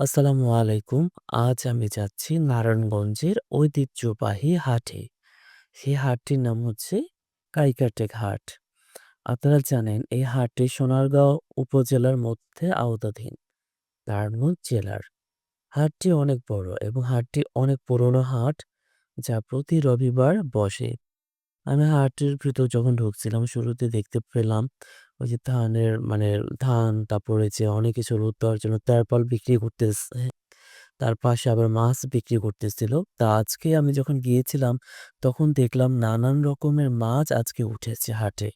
আসসালামু আলাইকুম। আজ আমি যাচ্ছি নারায়ণগঞ্জের ঐতিহ্যবাহী হাটে। সেই হাটটির নাম হচ্ছে কাইকারটেক হাট। আপনারা জানেন এই হাটটি সোনারগাঁও উপজেলার মধ্যে আওতাধীন, নারায়ণগঞ্জ জেলার। হাটটি অনেক বড় এবং হাটটি অনেক পুরনো হাট, যা প্রতি রবিবার বসে। আমি হাটের ভিতর যখন ঢুকছিলাম শুরুতে দেখতে পেলাম ওই যে ধানের মানে ধান, তারপরে যে অনেক কিছু রোদ দেওয়ার জন্য তেরপাল বিক্রি করতেছে। তার পাশে আবার মাছ বিক্রি করতেছিল। তা আজকে আমি যখন গিয়েছিলাম তখন দেখলাম নানান রকমের মাছ আজকে উঠেছে হাটে।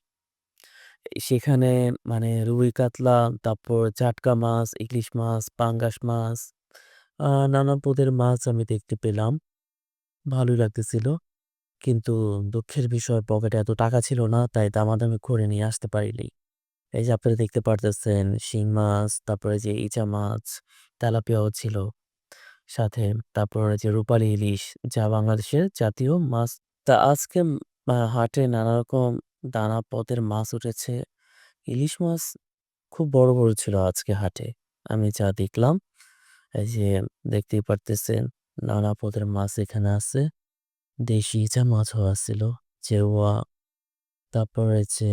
সেখানে মানে রুই কাতলা, তারপর চাটকা মাছ, ইলিশ মাছ, পাঙ্গাস মাছ, আ নানান পদের মাছ আমি দেখতে পেলাম। ভালোই লাগতেছিল। কিন্তু দুঃখের বিষয় পকেটে এত টাকা ছিল না, তাই দামাদামি করে নিয়ে আসতে পারিনি। এই যে আপনারা দেখতে পারতেছেন শিং মাছ, তারপরে যে ইচা মাছ, তেলাপিয়াও ছিল সাথে। তারপরে যে রূপালী ইলিশ, যা বাংলাদেশের জাতীয় মাছ। তা আজকে হাটে নানা রকম নানা পদের মাছ উঠেছে। ইলিশ মাছ খুব বড়, বড় ছিল আজকে হাটে। আমি যা দেখলাম, এই যে দেখতেই পারতেছেন নানা পদের মাছ এখানে আছে। দেশি ইচা মাছও আছিল, চেওয়া, তারপরে যে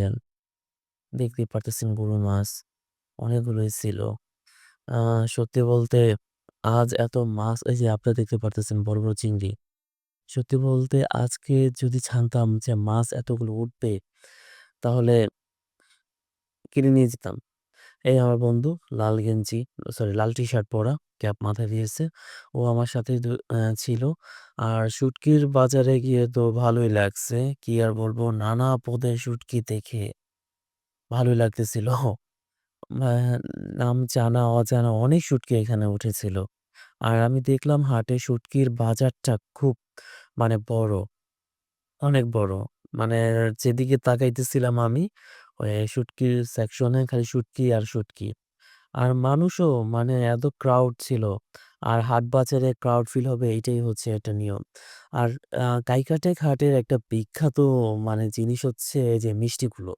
দেখতে পারতেছেন গুঁড়ো মাছ, অনেকগুলোই ছিল। সত্যি বলতে আজ এত মাছ এই যে আপনারা দেখতে পারতেছেন বড়, বড় চিংড়ি। সত্যি বলতে আজকে যদি জানতাম যে মাছ এতগুলো উঠবে, তাহলে কিনে নিয়ে যেতাম। এই আমার বন্ধু লাল গেঞ্জি সরি লাল টি-শার্ট পরা, ক্যাপ মাথায় দিয়েছে। ও আমার সাথে ছিল। আর শুটকির বাজারে গিয়ে তো ভালোই লাগছে। কি আর বলব নানা পদের শুটকি দেখে ভালোই লাগতেছিল। নাম জানা অজানা অনেক শুটকি এখানে উঠেছিল। আর আমি দেখলাম হাটে শুটকির বাজারটা খুব মানে বড়, অনেক বড়। মানে যেদিকে তাকাইতেছিলাম আমি, শুটকির সেকশনে খালি শুটকি আর শুটকি। আর মানুষও মানে এত ক্রাউড ছিল। আর হাট বাজারে ক্রাউড ফিল হবে এইটাই হচ্ছে একটা নিয়ম। আর, আ কাইকারটেক হাটের একটা বিখ্যাত মানে জিনিস হচ্ছে যে মিষ্টিগুলো।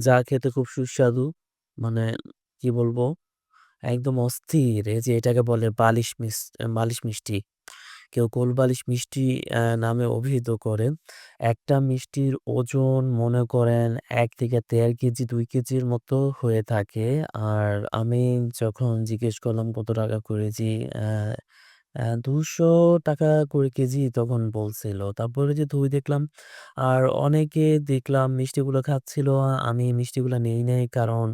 যা খেতে খুব সুস্বাদু। মানে কি বলব? একদম অস্থির। এই যে এটাকে বলে বালিশ মিস, বালিশ মিষ্টি। কেউ কোলবালিশ মিষ্টি নামে অভিহিত করে। একটা মিষ্টির ওজন মনে করেন এক থেকে ১.৫ কেজি, দুই কেজির মতো হয়ে থাকে। আর আমি যখন জিজ্ঞেস করলাম, কত টাকা করে দুশো টাকা অ্যা ৳২০০ করে কেজি তখন বলছিল। তারপরে যে ধুই দেখলাম, আর অনেকে দেখলাম মিষ্টিগুলো খাচ্ছিল। আমি মিষ্টিগুলো নেই নাই, কারণ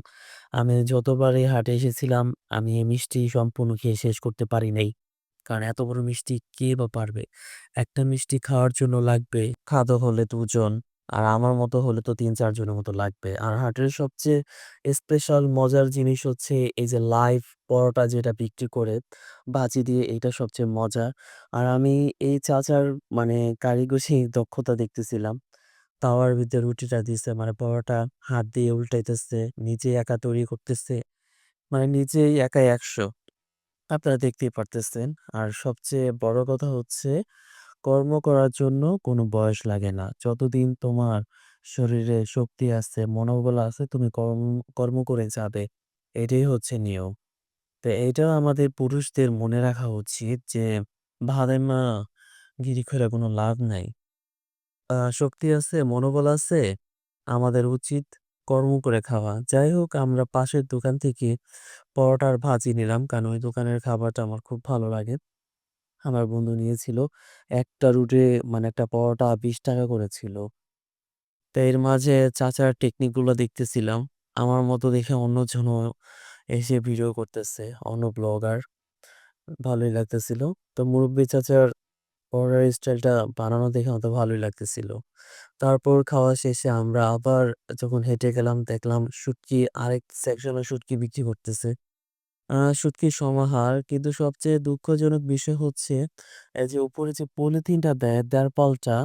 আমি যতবারই হাটে এসেছিলাম, আমি মিষ্টি সম্পূর্ণ খেয়ে শেষ করতে পারি নাই। কারণ এত বড় মিষ্টি কে বা পারবে? একটা মিষ্টি খাওয়ার জন্য লাগবে খাদক হলে দুজন আর আমার মতো হলে তো ৩-৪ জনের মতো লাগবে। আর হাটের সবচেয়ে স্পেশাল মজার জিনিস হচ্ছে এই যে লাইভ পরোটা যেটা বিক্রি করে ভাজি দিয়ে এইটা সবচেয়ে মজার। আর আমি এই চাচার মানে কারিগরি দক্ষতা দেখতেছিলাম। তাওয়ার ভিতরে রুটিটা দিছে মানে পরোটা হাত দিয়ে উল্টাইতেছে, নিজে একা তৈরি করতেছে। মানে নিজেই একাই ১০০ আপনারা দেখতেই পারতেছেন। আর সবচেয়ে বড় কথা হচ্ছে কর্ম করার জন্য কোনো বয়স লাগে না। যতদিন তোমার শরীরে শক্তি আছে, মনোবল আছে তুমি কর্ম কর্ম করে যাবে। এটাই হচ্ছে নিয়ম। তো এটাও আমাদের পুরুষদের মনে রাখা উচিত যে ভাদাইম্মা গিরি কইরা কোনো লাভ নাই। শক্তি আছে, মনোবল আছে, আমাদের উচিত কর্ম করে খাওয়া। যাই হোক আমরা পাশের দোকান থেকে পরোটার ভাজি নিলাম। কারণ ওই দোকানের খাবারটা আমার খুব ভালো লাগে। আমার বন্ধু নিয়েছিল। একটা রুটে মানে একটা পরোটা ৳২০ করে ছিল। তো এর মাঝে চাচার টেকনিকগুলো দেখতেছিলাম। আমার মতো দেখে অন্যজনও এসে ভিডিও করতেছে, অন্য ব্লগার। ভালোই লাগতেছিল। তো মুরুব্বি চাচার পরোটার স্টাইলটা বানানো দেখে আমার তো ভালোই লাগতেছিল। তারপর খাওয়া শেষে আমরা আবার যখন হেঁটে গেলাম দেখলাম শুটকি আরেক সেকশনে শুটকি বিক্রি করতেছে। আ সমাহার কিন্তু সবচেয়ে দুঃখজনক বিষয় হচ্ছে এই যে উপরে যে পলিথিনটা দেয় তেরপালটা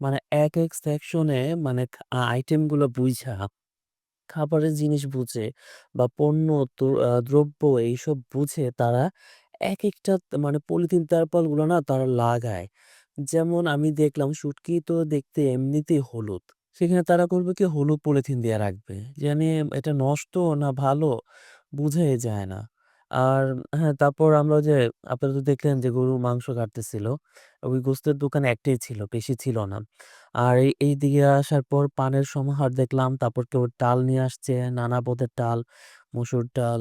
মানে এক, এক সেকশনে মানে আইটেমগুলো বুইঝা খাবারের জিনিস বুঝে বা পণ্য দ্রব্য এইসব বুঝে তারা একেকটা মানে পলিথিন তেরপালগুলো না তারা লাগায়। যেমন আমি দেখলাম শুটকি তো দেখতে এমনিতেই হলুদ। সেখানে তারা করবে কি হলুদ পলিথিন দিয়ে রাখবে। জানি এটা নষ্ট না ভালো বুঝাই যায় না। আর হ্যাঁ, তারপর আমরা যে আপনারা তো দেখলেন যে গরুর মাংস কাটতেছিল। ওই গোস্তের দোকান একটাই ছিল, বেশি ছিল না। আর এই এইদিকে আসার পর পানের সমাহার দেখলাম। তারপর কেউ ডাল নিয়ে আসছে, নানা পদের ডাল, মসুর ডাল,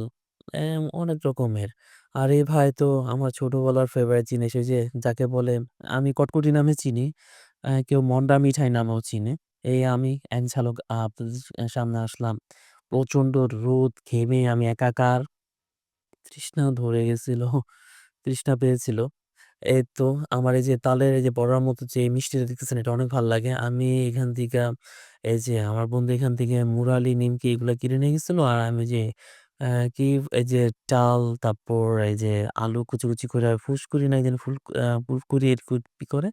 অনেক রকমের। আর ভাই তো আমার ছোটবেলার ফেভারিট জিনিস ওই যে যাকে বলে আমি কটকটি নামে চিনি। কেউ মন্ডা মিঠাই নামেও চিনে। এই আমি এক ঝালক সামনে আসলাম। প্রচণ্ড রোদ, ঘেমে আমি একাকার। তৃষ্ণা ধরে গেছিল, তৃষ্ণা পেয়েছিল। এই তো আমার এই যে তালের এই যে বড়ার মতো যে মিষ্টিটা দেখতেছেন এটা অনেক ভালো লাগে। আমি এখান থেকে এই যে আমার বন্ধু এখান থেকে মুরালি, নিমকি এগুলো কিনে নিয়ে গেছিল। আর আমি যে কি এই যে ডাল, তারপর এই যে আলু কুচি, কুচি করে ফুসকুরি না কি জানি ফুল আ ফুলকুরি কি করে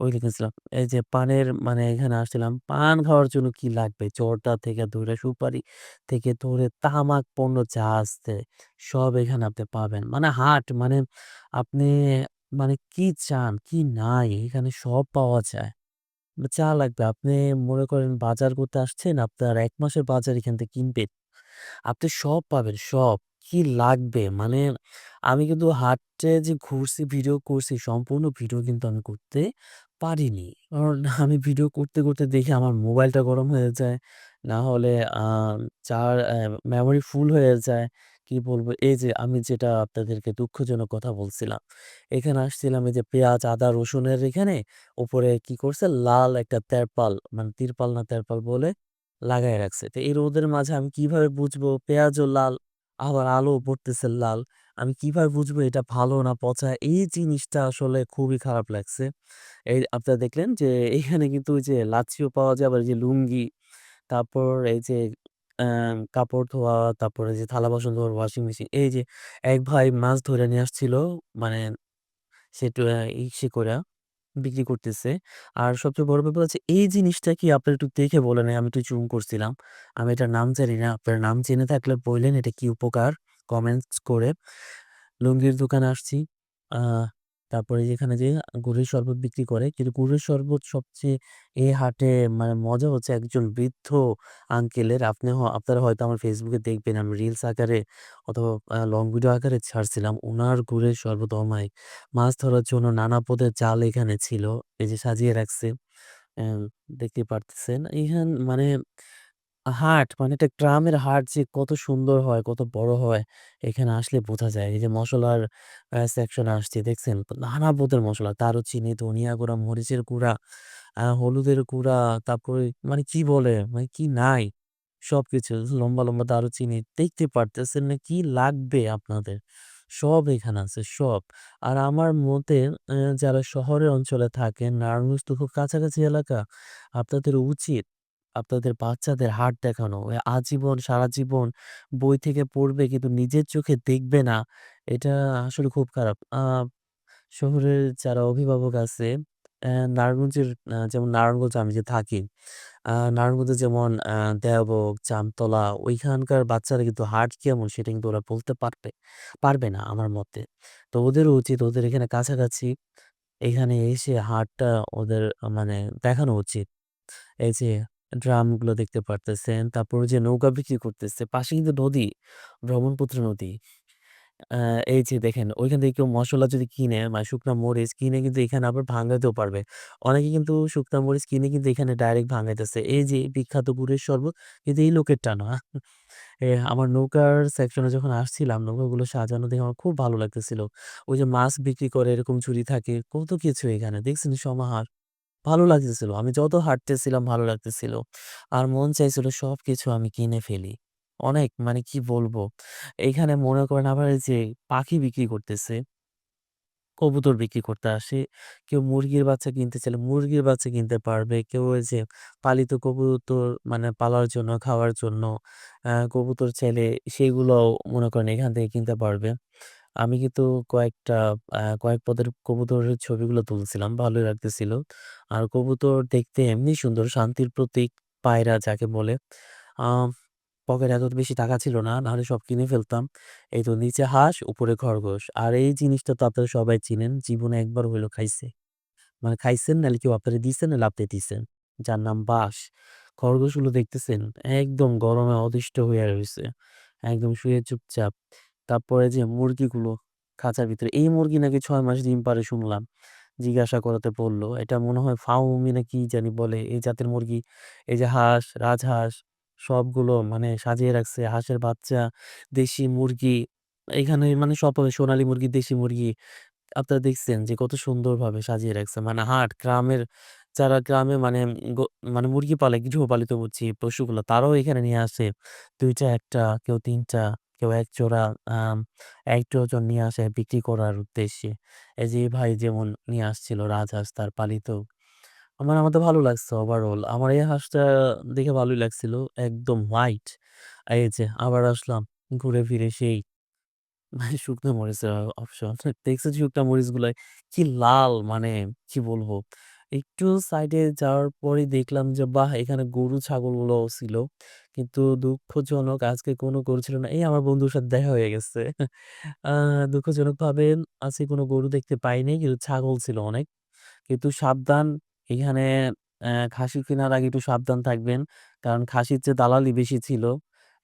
ওইটা কিনছিলাম। এই যে পানের মানে এখানে আসছিলাম। পান খাওয়ার জন্য কি লাগবে? জর্দা থেকে ধরে সুপারি থেকে ধরে তামাক পণ্য যা আছে সব এখানে আপনি পাবেন। মানে হাট মানে আপনি মানে কি চান, কি নাই এখানে সব পাওয়া যায়। যা লাগবে আপনি মনে করেন বাজার করতে আসছেন, আপনার ১ মাসের বাজার এখান থেকে কিনবেন। আপনি সব পাবেন, সব। কি লাগবে? মানে আমি কিন্তু হাটে যে ঘুরছি, ভিডিও করছি, সম্পূর্ণ ভিডিও কিন্তু আমি করতে পারিনি। কারণ আমি ভিডিও করতে, করতে দেখি আমার মোবাইলটা গরম হয়ে যায়। না হলে চার মেমোরি ফুল হয়ে যায়। কি বলব? এই যে আমি যেটা আপনাদেরকে দুঃখজনক কথা বলছিলাম। এখানে আসছিলাম এই যে পেঁয়াজ, আদা, রসুনের এখানে উপরে কি করছে? লাল একটা তেরপাল মানে তিরপাল না তেরপাল বলে লাগায় রাখছে। তো এই রোদের মাঝে আমি কীভাবে বুঝব পেঁয়াজও লাল, আবার আলো পড়তেছে লাল। আমি কীভাবে বুঝব এটা ভালো না পচা? এই জিনিসটা আসলে খুবই খারাপ লাগছে। এই আপনারা দেখলেন যে এখানে কিন্তু ওই যে লাচিও পাওয়া যায়, আবার যে লুঙ্গি, তারপর এই যে কাপড় ধোয়া, তারপরে যে থালা-বাসন ধোয়ার ওয়াশিং মেশিন। এই যে এক ভাই মাছ ধরে নিয়ে আসছিল মানে সেটা ইসে কইরা বিক্রি করতেছে। আর সবচেয়ে বড় ব্যাপার হচ্ছে এই জিনিসটা কি আপনারা একটু দেখে বলেন, আমি একটু জুম করছিলাম। আমি এটার নাম জানি না। আপনারা নাম জেনে থাকলে বললেন এটা কি উপকার? কমেন্টস করে। লুঙ্গির দোকান আসছি। আ তারপরে যেখানে যে গুড়ের শরবত বিক্রি করে। কিন্তু গুড়ের শরবত সবচেয়ে এই হাটে মানে মজা হচ্ছে একজন বৃদ্ধ আঙ্কেলের আপনি হ, আপনারা হয়তো আমার ফেসবুকে দেখবেন, আমি রিলস আকারে অথবা লং ভিডিও আকারে ছাড়ছিলাম। ওনার গুড়ের শরবত অমায়িক। মাছ ধরার জন্য নানা পদের জাল এখানে ছিল। এই যে সাজিয়ে রাখছে। অ্যা দেখতেই পারতেছেন। এখান মানে হাট মানে একটা গ্রামের হাট যে কত সুন্দর হয়, কত বড় হয় এখানে আসলে বোঝা যায়। এই যে মসলার আ সেকশনে আসছি দেখছেন? নানা পদের মসলা। দারুচিনি, ধনিয়া গুঁড়া, মরিচের গুঁড়া, হলুদের গুঁড়া, তারপরে মানে কি বলে? মানে কি নাই? সবকিছু লম্বা, লম্বা দারুচিনি দেখতে পারতেছেন না কি লাগবে আপনাদের? সব এখানে আছে সব। আর আমার মতে যারা শহরের অঞ্চলে থাকেন, নারায়ণগঞ্জ তো খুব কাছাকাছি এলাকা। আপনাদের উচিত আপনাদের বাচ্চাদের হাট দেখানো। আজীবন সারা জীবন বই থেকে পড়বে কিন্তু নিজের চোখে দেখবে না। এটা আসলে খুব খারাপ। আ শহরের যারা অভিভাবক আছে, নারায়ণগঞ্জের যেমন নারায়ণগঞ্জ আমি যে থাকি, আ নারায়ণগঞ্জে যেমন আ দেওবন্দ, জামতলা ওইখানকার বাচ্চারা কিন্তু হাট কেমন সেটা কিন্তু ওরা বলতে পারবে পারবে না আমার মতে। তো ওদেরও উচিত ওদের এখানে কাছাকাছি এখানে এসে হাটটা ওদের মানে দেখানো উচিত। এই যে ড্রামগুলো দেখতে পারতেছেন, তারপর যে নৌকা বিক্রি করতেছে। পাশে কিন্তু নদী, ব্রহ্মপুত্র নদী। এই যে দেখেন ওইখান থেকে কেউ মসলা যদি কিনে মানে শুকনা মরিচ কিনে কিন্তু এখানে আবার ভাঙাইতেও পারবে। অনেকে কিন্তু শুকনা মরিচ কিনে কিন্তু এখানে ডাইরেক্ট ভাঙাইতেছে। এই যে বিখ্যাত গুড়ের শরবত কিন্তু এই লোকেরটা না। এ আমার নৌকার সেকশনে যখন আসছিলাম নৌকাগুলো সাজানো দেখে আমার খুব ভালো লাগতেছিল। ওই যে মাছ বিক্রি করে এরকম ঝুড়ি থাকে, কত কিছু এখানে দেখছেন সমাহার। ভালো লাগতেছিল। আমি যত হাঁটতেছিলাম ভালো লাগতেছিল। আর মন চাইছিল সবকিছু আমি কিনে ফেলি। অনেক মানে কি বলব? এইখানে মনে করেন আবার যে পাখি বিক্রি করতেছে। কবুতর বিক্রি করতে আসে। কেউ মুরগির বাচ্চা কিনতে চাইলে মুরগির বাচ্চা কিনতে পারবে। কেউ ওই যে পালিত কবুতর মানে পালার জন্য, খাওয়ার জন্য কবুতর চাইলে সেগুলোও মনে করেন এখান থেকে কিনতে পারবে। আমি কিন্তু কয়েকটা কয়েক পদের কবুতরের ছবিগুলো তুলছিলাম। ভালোই লাগতেছিল। আর কবুতর দেখতে এমনি সুন্দর, শান্তির প্রতীক, পায়রা যাকে বলে। আ পকেটে এত বেশি টাকা ছিল না। নাহলে সব কিনে ফেলতাম। এই তো নিচে হাঁস, উপরে খরগোশ। আর এই জিনিসটা তো আপনারা সবাই চিনেন। জীবনে একবার হইলেও খাইছে। মানে খাইছেন নাহলে কেউ আপনারে দিছে নাহলে আপনি দিছেন। যার নাম বাঁশ। খরগোশগুলো দেখতেছেন একদম গরমে অতিষ্ঠ হইয়া রইছে। একদম শুয়ে চুপচাপ। তারপরে যে মুরগিগুলো খাঁচার ভিতরে, এই মুরগি নাকি ছয় মাস ডিম পারে শুনলাম। জিজ্ঞাসা করাতে বলল। এটা মনে হয় ফাউমি না কি জানি বলে এই জাতের মুরগি। এই যে হাঁস, রাজহাঁস সবগুলো মানে সাজিয়ে রাখছে। হাঁসের বাচ্চা, দেশি মুরগি, এখানে মানে সব সোনালী মুরগি, দেশি মুরগি। আপনারা দেখছেন যে কত সুন্দরভাবে সাজিয়ে রাখছে। মানে হাট, গ্রামের যারা গ্রামে মানে মানে মুরগি পালে, গৃহপালিত বুঝছি পশুগুলো তারাও এখানে নিয়ে আসে। দুইটা একটা কেউ ৩ টা, কেউ এক জোড়া, ১ ডজন নিয়ে আসে বিক্রি করার উদ্দেশ্যে। এই যে ভাই যেমন নিয়ে আসছিল রাজহাঁস তার পালিত। আমার আমার তো ভালো লাগছে ওভারঅল। আমার এই হাঁসটা দেখে ভালোই লাগছিল। একদম হোয়াইট। এই যে আবার আসলাম ঘুরে ফিরে সেই শুকনো মরিচের অপশন। দেখছেন শুকনা মরিচগুলা কি লাল মানে কি বলব? একটু সাইডে যাওয়ার পরেই দেখলাম যে বাহ! এখানে গরু ছাগলগুলোও ছিল। কিন্তু দুঃখজনক আজকে কোনো গরু ছিল না। এই আমার বন্ধুর সাথে দেখা হয়ে গেছে। আ দুঃখজনকভাবে আজকে কোনো গরু দেখতে পাইনি। কিন্তু ছাগল ছিল অনেক। কিন্তু সাবধান, এখানে অ্যা খাসি কেনার আগে একটু সাবধান থাকবেন। কারণ খাসির যে দালালি বেশি ছিল।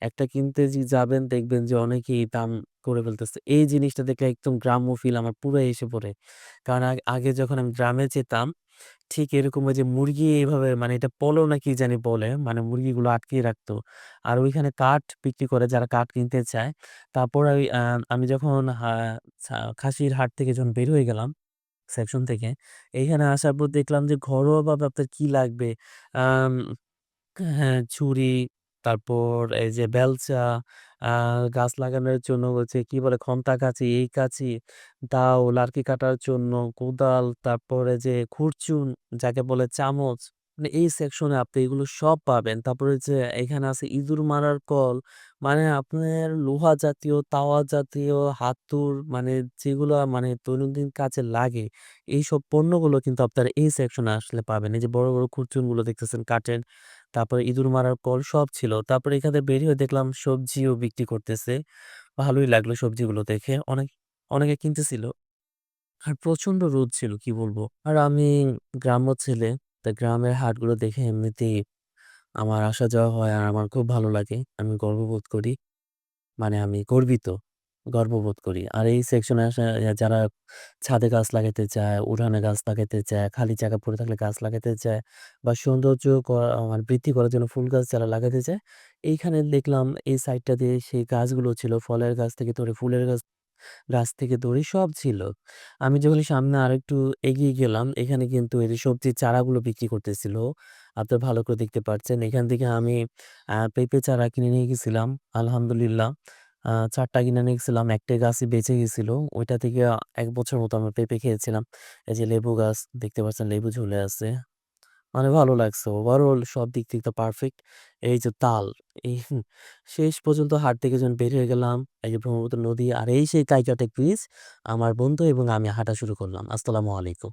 একটা কিনতে যে যাবেন, দেখবেন যে অনেকেই দাম করে ফেলতেছে। এই জিনিসটা দেখলে একদম গ্রাম্য ফিল আমার পুরা এসে পড়ে। কারণ আগে যখন আমি গ্রামে যেতাম ঠিক এরকম ওই যে মুরগি এইভাবে মানে এটা পলো নাকি জানি বলে। মানে মুরগিগুলো আটকিয়ে রাখতো। আর ওইখানে কাঠ বিক্রি করে যারা কাঠ কিনতে চায়। তারপর ওই আমি যখন খাসির হাট থেকে যখন বের হয়ে গেলাম সেকশন থেকে, এইখানে আসার পর দেখলাম যে ঘরোয়াভাবে আপনার কি লাগবে? আম হ্যাঁ, ছুরি, তারপর এই যে বেলচা, গাছ লাগানোর জন্য হচ্ছে কি বলে খন্তা কাঁচি, এই কাঁচি, দাও, লার্কি কাটার জন্য কোদাল, তারপরে যে খুরচুন যাকে বলে চামচ। মানে এই সেকশনে আপনি এগুলো সব পাবেন। তারপরে যে এখানে আছে ইঁদুর মারার কল। মানে আপনার লোহা জাতীয়, তাওয়া জাতীয়, হাতুড় মানে যেগুলা মানে দৈনন্দিন কাজে লাগে, এইসব পণ্যগুলো কিন্তু আপনারা এই সেকশনে আসলে পাবেন। এই যে বড়, বড় খুরচুনগুলো দেখতেছেন কাঠের। তারপরে ইঁদুর মারার কল সব ছিল। তারপরে এখানে থেকে বের হয়ে দেখলাম সবজিও বিক্রি করতেছে। ভালোই লাগল সবজিগুলো দেখে। অনেক, অনেকে কিনতেছিল। আর প্রচণ্ড রোদ ছিল, কি বলব? আর আমি গ্রাম্য ছেলে। তা গ্রামের হাটগুলো দেখে এমনিতেই আমার আসা যাওয়া হয় আর আমার খুব ভালো লাগে। আমি গর্ববোধ করি। মানে আমি গর্বিত। গর্ববোধ করি। আর এই সেকশনে আসা যারা ছাদে গাছ লাগাতে চায়, উঠানে গাছ লাগাতে চায়, খালি জায়গা পড়ে থাকলে গাছ লাগাতে চায় বা সৌন্দর্য করা মানে বৃদ্ধি করার জন্য ফুল গাছ যারা লাগাতে চায়, এইখানে দেখলাম এই সাইডটা দিয়ে সেই গাছগুলো ছিল। ফলের গাছ থেকে ধরে ফুলের গাছ গাছ থেকে ধরে সব ছিল। আমি যখন সামনে আরেকটু এগিয়ে গেলাম, এখানে কিন্তু এই যে সবজির চারাগুলো বিক্রি করতেছিল। আপনারা ভালো করে দেখতে পাচ্ছেন। এখান থেকে আমি পেঁপে চারা কিনে নিয়ে গেছিলাম। আলহামদুলিল্লাহ। আ ৪ টা কিনে নিয়ে গেছিলাম। একটা গাছই বেঁচে গেছিল। ওইটা থেকে এক বছর মতো আমরা পেঁপে খেয়েছিলাম। এই যে লেবু গাছ দেখতে পাচ্ছেন লেবু ঝুলে আছে। মানে ভালো লাগছে। ওভারঅল সব দিক থেকে তো পারফেক্ট। এই যে তাল, এই শেষ পর্যন্ত হাট থেকে যখন বের হয়ে গেলাম, এই যে ব্রহ্মপুত্র নদী আর এই সেই কাইকাটে ব্রিজ, আমার বন্ধু এবং আমি হাঁটা শুরু করলাম। আসসালামু আলাইকুম।